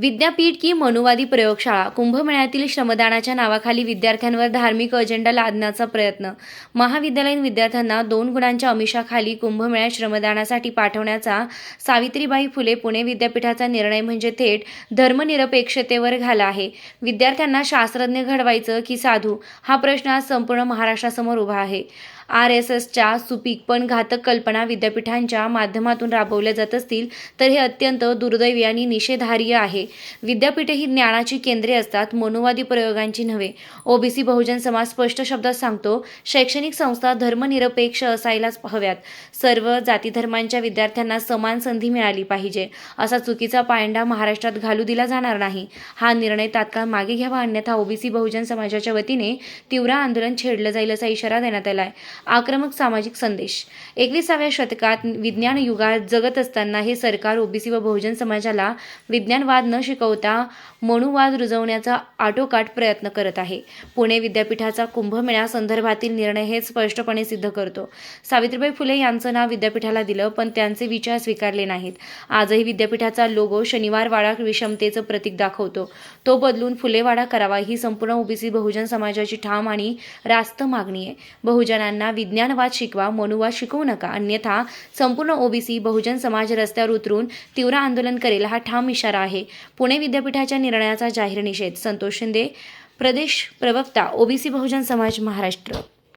विद्यापीठ की मनुवादी प्रयोगशाळा कुंभमेळ्यातील श्रमदानाच्या नावाखाली विद्यार्थ्यांवर धार्मिक अजेंडा लादण्याचा प्रयत्न. महाविद्यालयीन विद्यार्थ्यांना दोन गुणांच्या अमिषाखाली कुंभमेळ्यात श्रमदानासाठी पाठवण्याचा सावित्रीबाई फुले पुणे विद्यापीठाचा निर्णय म्हणजे थेट धर्मनिरपेक्षतेवर घाला आहे. विद्यार्थ्यांना शास्त्रज्ञ घडवायचं की साधू? हा प्रश्न आज संपूर्ण महाराष्ट्रासमोर उभा आहे. आर एस एसच्या सुपीक पण घातक कल्पना विद्यापीठांच्या माध्यमातून राबवल्या जात असतील तर हे अत्यंत दुर्दैवी आणि निषेधार्य आहे. विद्यापीठे ही ज्ञानाची केंद्रे असतात मनुवादी प्रयोगांची नव्हे. ओबीसी बहुजन समाज स्पष्ट शब्दात सांगतो शैक्षणिक संस्था धर्मनिरपेक्ष असायलाच हव्यात. सर्व जातीधर्मांच्या विद्यार्थ्यांना समान संधी मिळाली पाहिजे असा चुकीचा पायंडा महाराष्ट्रात घालू दिला जाणार नाही. हा निर्णय तात्काळ मागे घ्यावा अन्यथा ओबीसी बहुजन समाजाच्या वतीने तीव्र आंदोलन छेडलं जाईल असा इशारा देण्यात आला आहे आक्रमक सामाजिक संदेश. एकविसाव्या शतकात विज्ञान युगात जगत असताना हे सरकार ओबीसी व बहुजन समाजाला विज्ञानवाद न शिकवता मनुवाद रुजवण्याचा आटोकाट प्रयत्न करत आहे. पुणे विद्यापीठाचा कुंभमेळा संदर्भातील निर्णय हे स्पष्टपणे सिद्ध करतो. सावित्रीबाई फुले यांचं नाव विद्यापीठाला दिलं पण त्यांचे विचार स्वीकारले नाहीत. आजही विद्यापीठाचा लोगो शनिवारवाडा विषमतेचं प्रतीक दाखवतो. तो बदलून फुलेवाडा करावा ही संपूर्ण ओबीसी बहुजन समाजाची ठाम आणि रास्त मागणी आहे. बहुजनांना विज्ञानवाद शिकवा मनुवाद शिकवू नका. अन्यथा संपूर्ण ओबीसी बहुजन समाज रस्त्यावर उतरून तीव्र आंदोलन करेल हा ठाम इशारा आहे. पुणे विद्यापीठाच्या निर्णयाचा जाहीर निषेध. संतोष शिंदे प्रदेश प्रवक्ता ओबीसी बहुजन समाज महाराष्ट्र.